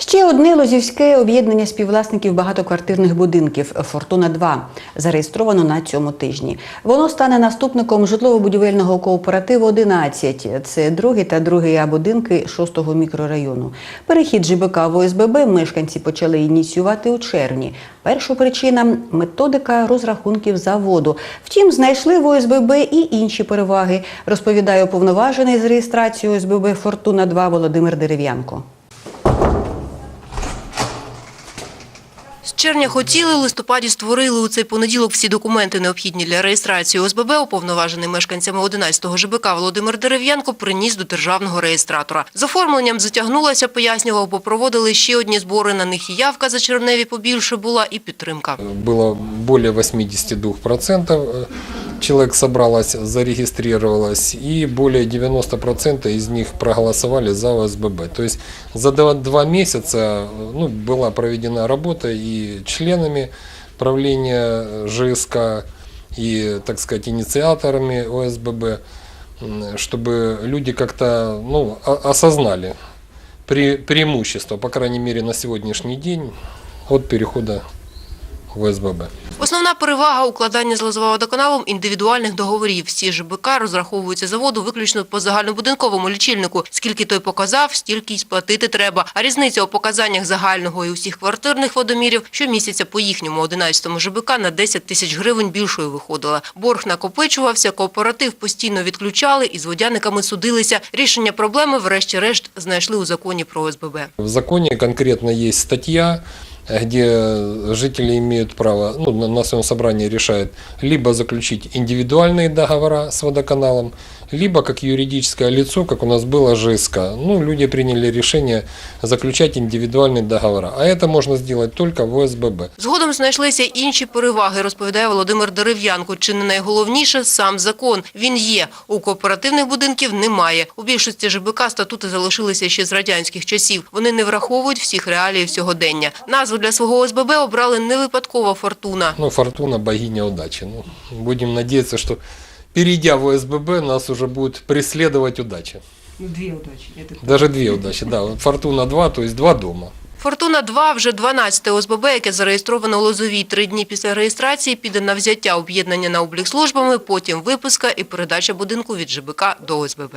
Ще одне лозівське об'єднання співвласників багатоквартирних будинків Фортуна 2 зареєстровано на цьому тижні. Воно стане наступником житлово-будівельного кооперативу 11. Це другий та другий А будинки 6-го мікрорайону. Перехід ЖБК в ОСББ мешканці почали ініціювати у червні. Перша причина методика розрахунків за воду. Втім, знайшли в ОСББ і інші переваги, розповідає уповноважений з реєстрацією ОСББ Фортуна 2 Володимир Дерев'янко. З червня хотіли, листопаді створили у цей понеділок всі документи, необхідні для реєстрації ОСББ, уповноважений мешканцями 11-го ЖБК Володимир Дерев'янко приніс до державного реєстратора. З оформленням затягнулося, пояснював, бо проводили ще одні збори, на них і явка за червневі побільше була, і підтримка. Було більше 82% человек собралось, зарегистрировалось, и более 90% из них проголосовали за ОСББ. То есть за два, два месяца ну, была проведена работа и членами правления ЖСК, и, так сказать, инициаторами ОСББ, чтобы люди как-то ну, осознали пре- преимущество, по крайней мере, на сегодняшний день от перехода в ОСББ. Основна перевага укладання з Лозового індивідуальних договорів. Всі ЖБК розраховуються за воду виключно по загальнобудинковому лічильнику. Скільки той показав, стільки й сплатити треба. А різниця у показаннях загального і усіх квартирних водомірів щомісяця по їхньому 11-му ЖБК на 10 тисяч гривень більшою виходила. Борг накопичувався, кооператив постійно відключали і з водяниками судилися. Рішення проблеми, врешті-решт, знайшли у законі про ОСББ. В законе конкретно есть статья, где жители имеют право, ну, на- на своем собрании решают, либо заключить индивидуальные договора с водоканалом, либо как юридическое лицо, как у нас было ЖСК. Ну, люди приняли решение заключать индивидуальные договора. А это можно сделать только в ОСББ. Згодом знайшлися й інші переваги, розповідає Володимир Дерев'янко. Чи не найголовніше – сам закон. Він є. У кооперативних будинків немає. У більшості ЖБК статути залишилися ще з радянських часів. Вони не враховують всіх реаліїв сьогодення. Назву для свого ОСББ обрали не випадково «Фортуна». Ну, фортуна богиня удачи. Ну, будем надеяться, что перейдя в ОСББ, нас уже будет преследовать удача. Ну, две удачи. Это Даже две удачи, да. Фортуна 2, то есть два дома. «Фортуна-2» – вже 12-те ОСББ, яке зареєстровано у Лозовій. Три дні після реєстрації піде на взяття об'єднання на облік службами, потім виписка і передача будинку від ЖБК до ОСББ.